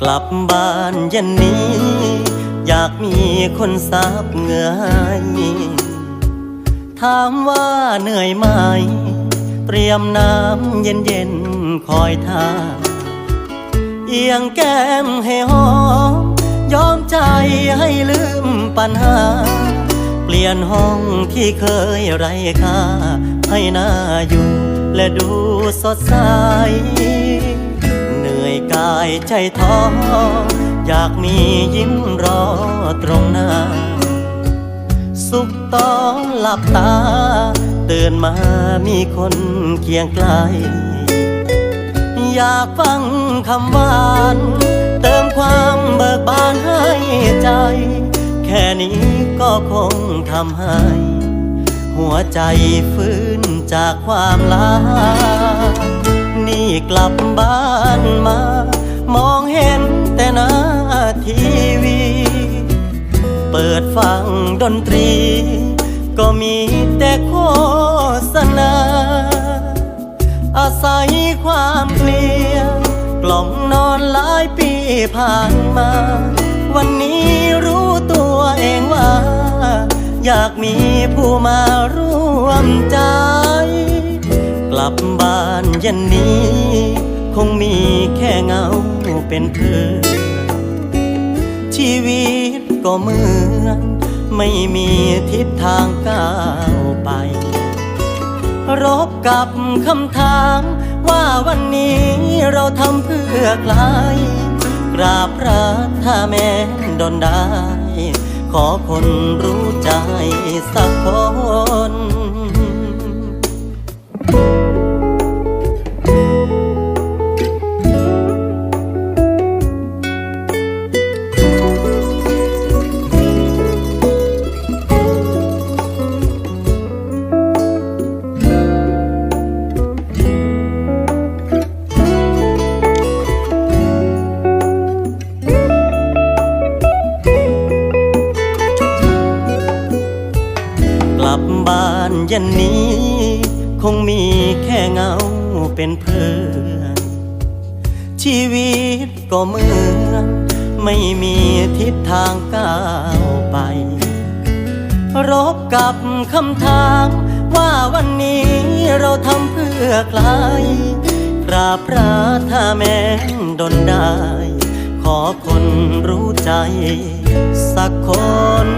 กลับบ้านเย็นนี้ อยากมีคนซับเหงื่อให้ถามว่าเหนื่อยไหม เตรียมน้ำเย็นๆคอยท่า เอียงแก้มให้หอม ยอมใจให้ลืมปัญหา เปลี่ยนห้องที่เคยไร้ค่า ให้น่าอยู่และดูสดใสายใจท้ออยากมียิ้มรอตรงหน้า สุขตอนหลับตา ตื่นมามีคนเคียงไกล อยากฟังคำหวานเติมความเบิกบานให้ใจ แค่นี้ก็คงทำให้ หัวใจฟื้นจากความลานี่กลับบ้านมา ทีวี เปิดฟังดนตรี ก็มีแต่โฆษณา อาศัยความเพลียกล่อมนอนหลายปีผ่านมา วันนี้รู้ตัวเองว่า อยากมีผู้มาร่วมใจ กลับบ้านเย็นนี้ คงมีแค่เงาเป็นเพื่อ ชีวิตก็เหมือน ไม่มีทิศทางก้าวไป รบกับคำถามว่าวันนี้เราทำเพื่อใครกราบพระถ้าแม้ดนได้ ขอคนรู้ใจสักคน ย็นนี้ คงมีแค่เงาเป็นเพื่อน ชีวิตก็เหมือนไม่มีทิศทางก้าวไป รบกับคำถามว่าวันนี้เราทำเพื่อใครกราบพระถ้าแม้นดนได้ ขอคนรู้ใจ สักคน